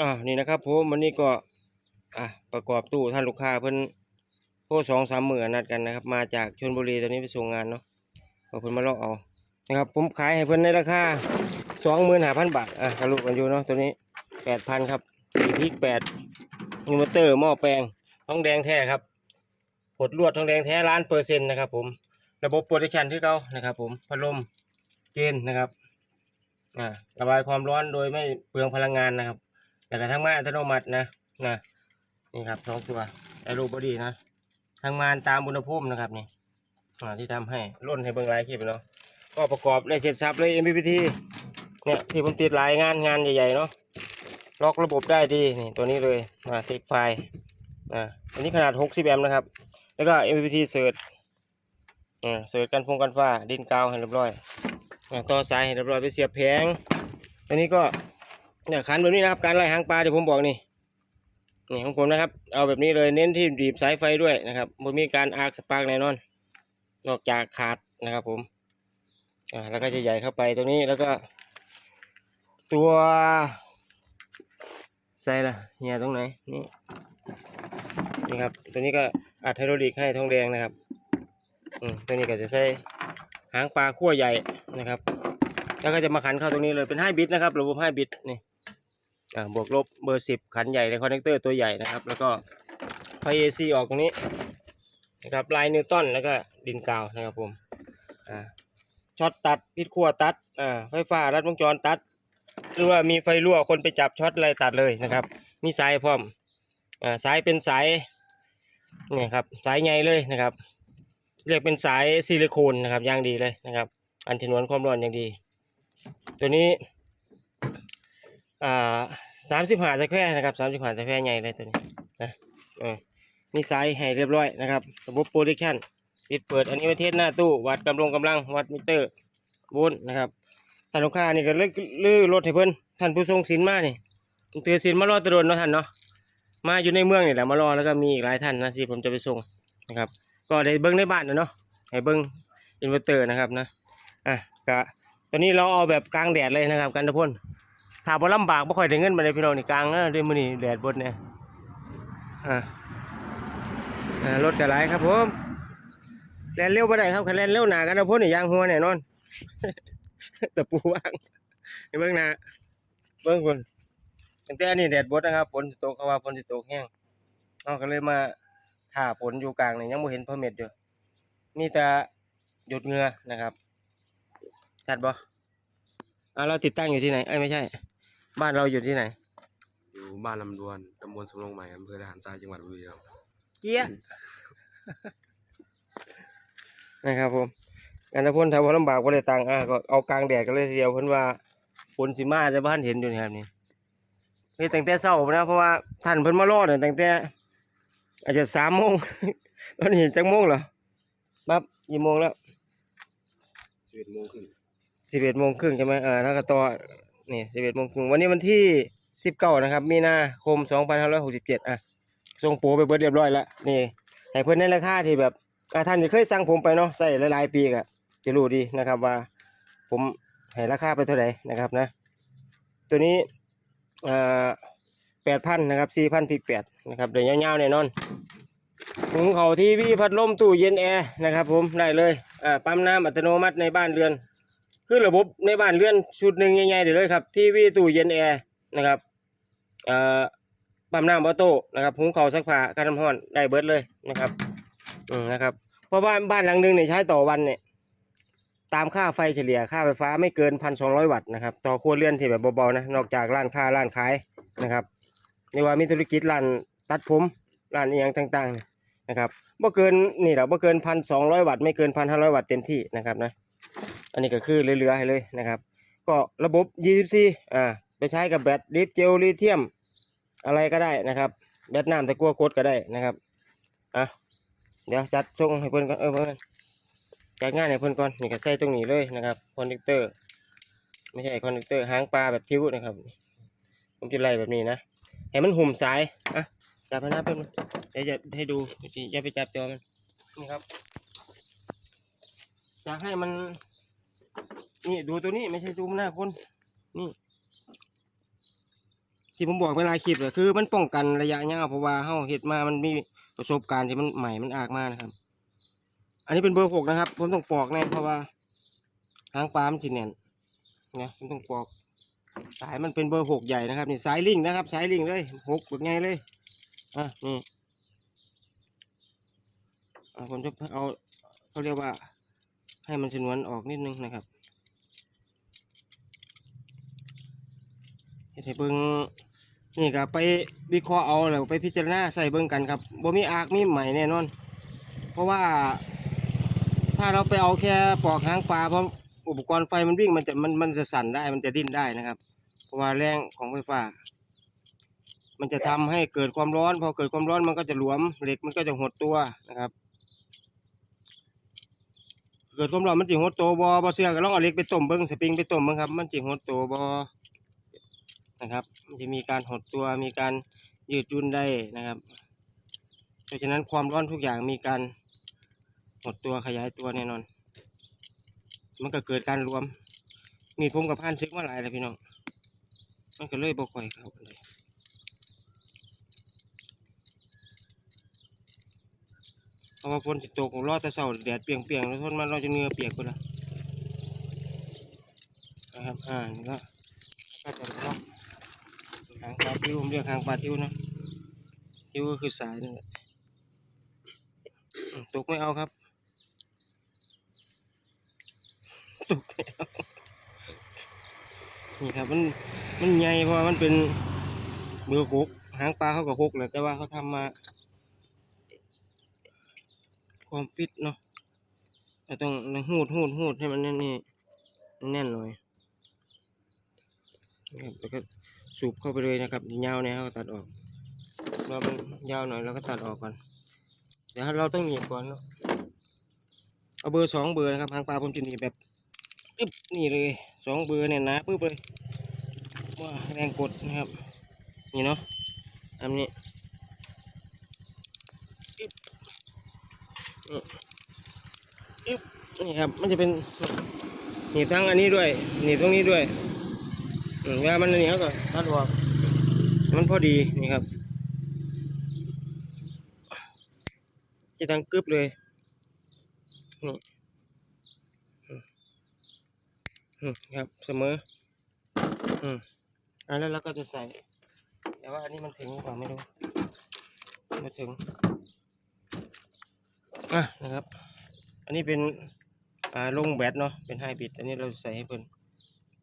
อ่านี่นะครับผมวันนี้ก็อะประกอบตู้ท่านลูกค้าเพิ่นโทรสองสามหมื่นนัดกันนะครับ มาจากชลบุรีตอนนี้ไปส่งงานเนาะก็เพิ่นมาลอกเอานะครับ ผมขายให้เพิ่นในราคาสองหมื่นห้าพันบาทอะทะลุกันอยู่เนาะตัวนี้แปดพันครับสี่พริกแปดอินเวอร์เตอร์หม้อแปลงทองแดงแท้ครับผดลวดทองแดงแท้ล้านเปอร์เซ็นต์นะครับ ผมระบบโปรดักชันที่เขานะครับ ผมพัดลมเกณฑ์นะครับอ่าระบายความร้อนโดยไม่เปลืองพลังงานนะครับ แล้วก็ทำงานอัตโนมัตินะนะนี่ครับสองตัวแอโรบอดี้นะทำงานตามอุณหภูมินะครับนี่อ่าที่ทำให้ร่นให้เบิ่งหลายคลิปเนาะก็ประกอบได้เสร็จสับเลย MPPT เนี่ยที่ผมติดหลายงานงานใหญ่ๆเนาะล็อกระบบได้ดีนี่ตัวนี้เลยอ่าเทคไฟล์อ่าอันนี้ขนาด 60 แอมป์นะครับ แล้วก็ MPPT เสิร์ชอ่าเสิร์ชกันฟงกันฟ้าดินกาวให้เรียบร้อยอ่าต่อสายให้เรียบร้อยไปเสียบแผงตัวนี้ก็ เนี่ยคันแบบนี้นะครับ การไล่หางปลาที่ผมบอกนี่นี่ของผมนะครับ เอาแบบนี้เลยเน้นที่ดีบสายไฟด้วยนะครับไม่มีการอาร์คสปาร์กแน่นอน นอกจากขาดนะครับผมอ่าแล้วก็จะใหญ่เข้าไปตรงนี้แล้วก็ ตัวใส่ละเหียตรงไหนนี่นี่ครับตัวนี้ก็อัดไฮดรอลิกให้ทองแดงนะครับอืมตัวนี้ก็จะใส่หางปลาขั้วใหญ่นะครับ แล้วก็จะมาขันเข้าตรงนี้เลยเป็นไฮบริดนะครับ ระบบไฮบริดนี่ บวกลบเบอร์สิบขันใหญ่ในคอนเนคเตอร์ตัวใหญ่นะครับ แล้วก็ไฟเอซีออกตรงนี้นะครับลายนิวตันแล้วก็ดินกาวนะครับผมอ่าช็อตตัดพิดขั้วตัดอ่าไฟฟ้ารัดวงจรตัด หรือว่ามีไฟรั่วคนไปจับช็อตอะไรตัดเลยนะครับ มีสายพร้อมอ่าสายเป็นสายเนี่ยครับสายใหญ่เลยนะครับ เรียกเป็นสายซิลิโคนนะครับย่างดีเลยนะครับ อันชนวนความร้อนอย่างดี ตัวนี้ อ่าสามสิบห้าสแควร์นะครับสามสิบห้าสแควร์ใหญ่เลยตัวนี้นะเออมีไซส์ให้เรียบร้อยนะครับ ระบบโปรดักชันปิดเปิดอันนี้ประเทศหน้าตู้วัดกำลังกำลังวัดมิเตอร์โวลต์นะครับท่านลูกค้านี่ก็เลือกลือรถให้เพิ่นท่านผู้ทรงสินมานี่เตือสินมารอตะโดนเนาะท่านเนาะมาอยู่ในเมืองนี่แหละมารอแล้วก็มีอีกหลายท่านนะที่ผมจะไปส่งนะครับ ก็ได้เบิ้งในบ้านนะเนาะให้เบิ้งอินเวอร์เตอร์นะครับนะอะกะตอนนี้เราเอาแบบกลางแดดเลยนะครับกันทุกคน ถ้าบ่ลำบากบ่ค่อยได้เงินมาเลยพี่น้องนี่กลางนะด้วยมื้อนี้แดดบดเนี่ยอ่ารถก็หลายครับผมแล่นเร็วบ่ได้ครับคันแล่นเร็วหนากันนะพ่นนี่ยางหัวแน่นอนตะปูว่างเบิ่งหน้าเบิ่งคนตั้งแต่นี่แดดบดนะครับฝนสิตกเขาว่าฝนสิตกแห้งเอาก็เลยมาถ่าฝนอยู่กลางนี่ยังบ่เห็นพอเม็ดอยู่มีแต่หยดเงือนะครับชัดบ่อ่าเราติดตั้งอยู่ที่ไหนเอ้ยไม่ใช่ บ้านเราอยู่ที่ไหน อยู่บ้านลำดวนตำบลสำโรงใหม่อำเภอทหารทรายจังหวัดบุรีรัมย์เจี๊ยะนะครับผมงานตะพ่นถ้าว่าลำบากบ่ได้ตังค์อะก็เอากลางแดดกันเลยทีเดียวเพิ่นว่าฝนสิมาจะบ้านเห็นอยู่นี่ครับนี่เฮ้ยตั้งแต่เช้านะเพราะว่าท่านเพิ่นมารอเนี่ยตั้งแต่อาจจะสามโมงตอนนี้จักโมงเหรอปั๊บกี่โมงแล้วสิบเอ็ดโมงครึ่งสิบเอ็ดโมงครึ่งใช่ไหมเออแล้วก็ต่อ นี่สิบเอ็ดโมงครึ่งวันนี้วันที่สิบเก้านะครับ มีนาคมสองพันห้าร้อยหกสิบเจ็ดอะส่งโปรไปเบิดเรียบร้อยแล้วนี่ให้เพื่อนในราคาที่แบบอะท่านจะเคยสั่งผมไปเนาะใส่หลายๆปีก็จะรู้ดีนะครับว่า ผมให้ราคาไปเท่าไหร่นะครับนะ ตัวนี้อ่าแปดพันนะครับสี่พันพิกแปดนะครับเดี๋ยวยาวๆแน่นอนหุงเขาทีวีพัดลมตู้เย็นแอร์นะครับ ผมได้เลยอ่าปั๊มน้ำอัตโนมัติในบ้านเรือน คือระบบในบ้านเรือนชุดหนึ่งใหญ่ๆเดี๋ยวเลยครับทีวีตู้เย็นแอร์นะครับเอ่อปั๊มน้ำออโต้นะครับหุงข้าวซักผ้าการน้ำร้อนได้เบิดเลยนะครับอืมนะครับเพราะบ้านบ้านหลังหนึ่งเนี่ยใช้ต่อวันเนี่ยตามค่าไฟเฉลี่ยค่าไฟฟ้าไม่เกินพันสองร้อยวัตต์นะครับต่อครัวเรือนที่แบบเบาๆนะนอกจากร้านค้าร้านขายนะครับนี่ว่ามีธุรกิจร้านตัดผมร้านอียงต่างๆเนี่ยนะครับบ่เกินนี่แหละบ่เกินพันสองร้อยวัตต์ไม่เกินพันห้าร้อยวัตต์เต็มที่นะครับนะ อันนี้ก็คือเหลือๆให้เลยนะครับ ก็ระบบ 24 อ่า ไปใช้กับแบตลิปเจลลิเทียม อะไรก็ได้นะครับ แบตน้ำตะกัวกดก็ได้นะครับ อะ เดี๋ยวจัดส่งให้เพิ่อนก่อน เออเพิ่อนจัดงานให้เพิ่อนก่อน นี่ก็ใส่ตรงนี้เลยนะครับ คอนเนคเตอร์ ไม่ใช่คอนเนคเตอร์หางปลาแบบทิ้วนะครับ ผมจะไล่แบบนี้นะให้มันหุ่มสาย อะ จับน้าเพิ่อนเดี๋ยวจะให้ดูอย่าไปจับจอมัน นี่ครับอยากให้มัน นี่ดูตัวนี้ไม่ใช่ดูหน้าคน นี่ ที่ผมบอกเวลาคลิปเลยคือ มันป้องกันระยะยาวเพราะว่าเฮาเฮ็ดมามันมีประสบการณ์ที่มันใหม่มันอากมานะครับ อันนี้เป็นเบอร์หกนะครับ ผมต้องปอกแน่เพราะว่าหางปลามันสิแน่นนะผมต้องปอก สายมันเป็นเบอร์หกใหญ่นะครับนี่สายลิงนะครับ สายลิงเลยหกแบบไงเลยอะนี่ผมจะเอาเขาเรียกว่า ให้มันชนวนออกนิดนึงนะครับเฮ็ดให้เบิ่งนี่ก็ไปวิเคราะห์เอาแล้วไปพิจารณาใส่เบิ่งกันครับบ่มีอากมีใหม่แน่นอน เพราะว่า ถ้าเราไปเอาแค่ปอกหางปลาเพราะอุปกรณ์ไฟมันวิ่งมันจะมันมันจะสั่นได้มันจะดิ้นได้นะครับ เพราะว่าแรงของไฟฟ้า มันจะทำให้เกิดความร้อน พอเกิดความร้อนมันก็จะหลวมเหล็กมันก็จะหดตัวนะครับ เกิดความร้อนมันจิหดตัวบอบอเสื้อก็ลองเอาเหล็กไปต้มเบิ้งสปริงไปต้มเบิ้งครับ มันจิหดตัวบอนะครับมันจะมีการหดตัวมีการยืดยุ่นได้นะครับ เพราะฉะนั้นความร้อนทุกอย่างมีการหดตัวขยายตัวแน่นอน มันก็เกิดการรวม มีผมกับพันซึกมาหลายเลยพี่น้องมันก็เลยบ่ค่อยเขาเลยเพ ราะว่าฝนสิตกรอแต่เช้าแดดเปรียงๆแล้วทนมันเราจะเหงื่อเปียกไปแล้วนะครับอ่านี่ก็ก็จะเนาะหางปลาทิวผมเรียกหางปลาทิวนะทิวก็คือสายนั่แหละตกไม่เอาครับตกไม่เอานี่ครับมันมันใหญ่เพราะมันเป็นเบือร์คุกหางปลาเขากับคุกแหละแต่ว่าเขาทำมา ความฟิตเนาะเราต้องหูดหูดหูดให้มันแน่นนี่แน่นหน่อยนะครับแล้วก็สูบเข้าไปเลยนะครับยาวเนี่ยเขาตัดออก เรามันยาวหน่อยเราก็ตัดออกก่อนเดี๋ยวเราต้องหนีบก่อนเนาะเอาเบอร์สองเบอร์นะครับหางปลาผมจะหนีบแบบอึ๊บนี่เลยสองเบอร์เนี่ยนะปึ๊บเลยว่าแรงกดนะครับนี่เนาะอันนี้อึ๊บ นี่อึ๊บนี่ครับ มันจะเป็นหนีบทั้งอันนี้ด้วย หนีบตรงนี้ด้วยเวลามันอันนี้เขาก็ตัดออกมันพอดีนี่ครับ จะดังกึบเลยนี่ครับเสมออืมอะแล้วเราก็จะใส่ แต่ว่าอันนี้มันถึงหรือเปล่าไม่รู้ม่ถึง อะนะครับ อันนี้เป็นอ่าลงแบตเนาะเป็นไฮบริดอันนี้เราใส่ให้เพิ่น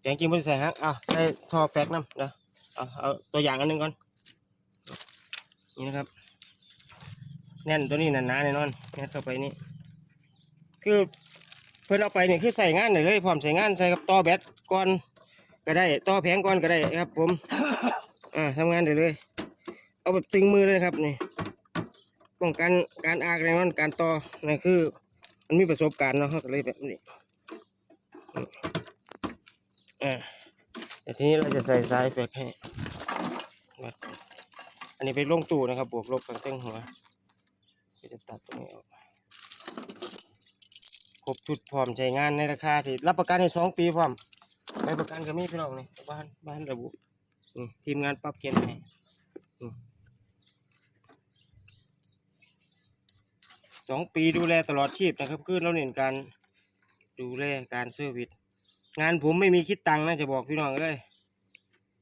แต่จริงๆไม่ได้ใส่ฮักอะใส่ท่อแฟกน้ำนะเอาเอาตัวอย่างอันหนึงก่อนนี่นะครับ แน่นตัวนี้หนาๆแน่นอนแน่นเข้าไปนี่คือเพื่อนเอาไปเนี่ยคือใส่งานได้เลยพร้อมใส่งานใส่กับต่อแบตก่อนก็ได้ต่อแผงก่อนก็ได้ครับ ผม อ่าทำงานได้เลย เอาแบบตึงมือเลยครับนี่ ป้องกันการอากแรงนั้นการต่อนั่นคือ มันมีประสบการณ์เนาะเขาก็เลยแบบนี้อ่าแต่ทีนี้เราจะใส่สายแฟกให้อันนี้ไปลงตู้นะครับ บวกลบกันเต้งหัวจะตัดตรงนี้ออกครบชุดพร้อมใช้งานในราคาที่รับประกันในสองปีพร้อมใบประกันก็มีพี่น้องนี่บ้านบ้านระบุทีมงานปรับเขียนให้ สองปีดูแลตลอดชีพนะครับคือเราเน้นการดูแลการเซอร์วิสงานผมไม่มีคิดตังค์นะจะบอกพี่น้องเลย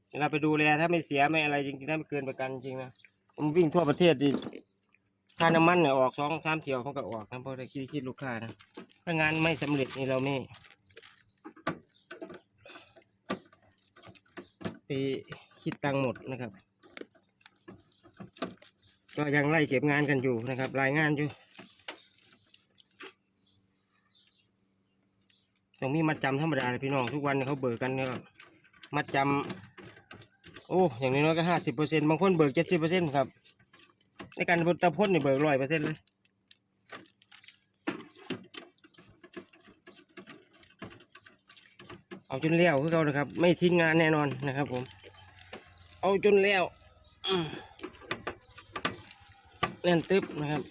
เวลาไปดูแลถ้าไม่เสียไม่อะไรจริงๆถ้าไม่เกินประกันจริงนะผมวิ่งทั่วประเทศดิค่าน้ำมันเนี่ยออกสองสามเที่ยวเขาก็ออกนะเพราะได้คิดคิดลูกค้านะถ้างานไม่สำเร็จนี่เราไม่ไปคิดตังค์หมดนะครับ ก็ยังไล่เก็บงานกันอยู่นะครับ รายงานอยู่ ตรงนี้มัดจำธรรมดาเลยพี่น้องทุกวันเขาเบิกกันเนี่ยมัดจำโอ้อย่างน้อยก็ห้าสิบเปอร์เซ็นต์บางคนเบิกเจ็ดสิบเปอร์เซ็นต์ครับ ในการตะพ่นเนี่เบิกร้อยเปอร์เซ็นต์เลยเอาจนแล้วคือเขานะครับ ไม่ทิ้งงานแน่นอนนะครับผม เอาจนแล้วแน่นตึ๊บนะครับ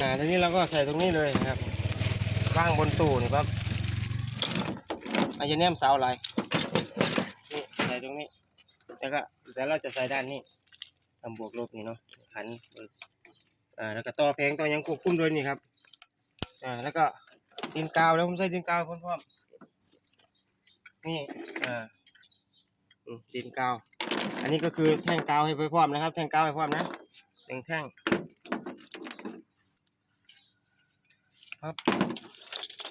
อ่าทีนี้เราก็ใส่ตรงนี้เลยนะครับวางบนตู้นี่ครับอาจจะแนมเสาอะไรนี่ใส่ตรงนี้แล้วก็แต่เราจะใส่ด้านนี้ทำบวกลบนี่เนาะขันอ่าแล้วก็ต่อแพงต่อยังควบคุมด้วยนี่ครับอ่าแล้วก็ดินกาวแล้วผมใส่ดินกาวพร้อมๆนี่อ่าดินกาว อันนี้ก็คือแท่งกาวให้พร้อมนะครับ แท่งกาวให้พร้อมนะหนึ่งแท่ง ครับ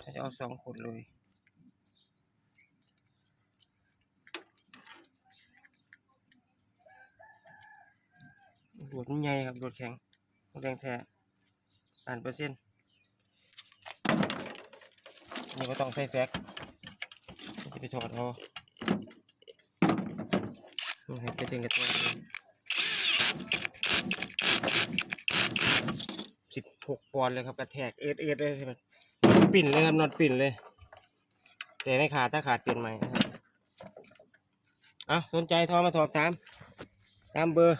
จะเอาสองขวดเลยโดดมันใหญ่ครับโดดแข็งแดงแท้อ่านเปอร์เซ็นต์นี่ก็ต้องใส่แฟกจะไปถอดเอานี่ครับไปถึงกับตัว สิบหกปอนด์เลยครับกระแทกเอิดเอิดเลยใช่ไหมปิ่นเลยครับนอนปิ่นเลย แต่ไม่ขาดถ้าขาดเปลี่ยนใหม่นะครับเอะสนใจโทรมาสอบถามตามเบอร์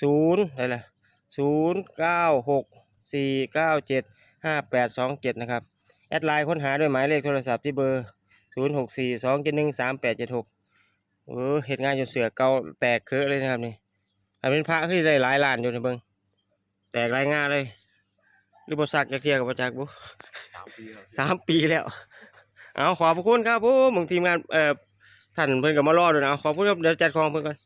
ศูนย์อะไรล่ะศูนย์เก้าหกสี่เก้าเจ็ดห้าแปดสองเจ็ดนะครับ แอดไลน์ค้นหาด้วยหมายเลขโทรศัพท์ที่เบอร์ศูนย์หกสี่สองเจ็ดหนึ่งสามแปดเจ็ดหกเออเหตุงานจนเสือเกาแตกเคอะเลยนะครับนี่ ถ้าเป็นพระที่ได้หลายล้านอยู่ในเบิงแตกหลายงานเลยหรือบสักจะเทียกับประจักษ์บุสามปีแล้วสามปีแล้ว เอาขอบพระคุณครับผมมึงทีมงานเอ่อท่านเพิ่นกับมารอด้วยนะขอบคุณครับเดี๋ยวจัดของเพิ่นก่อน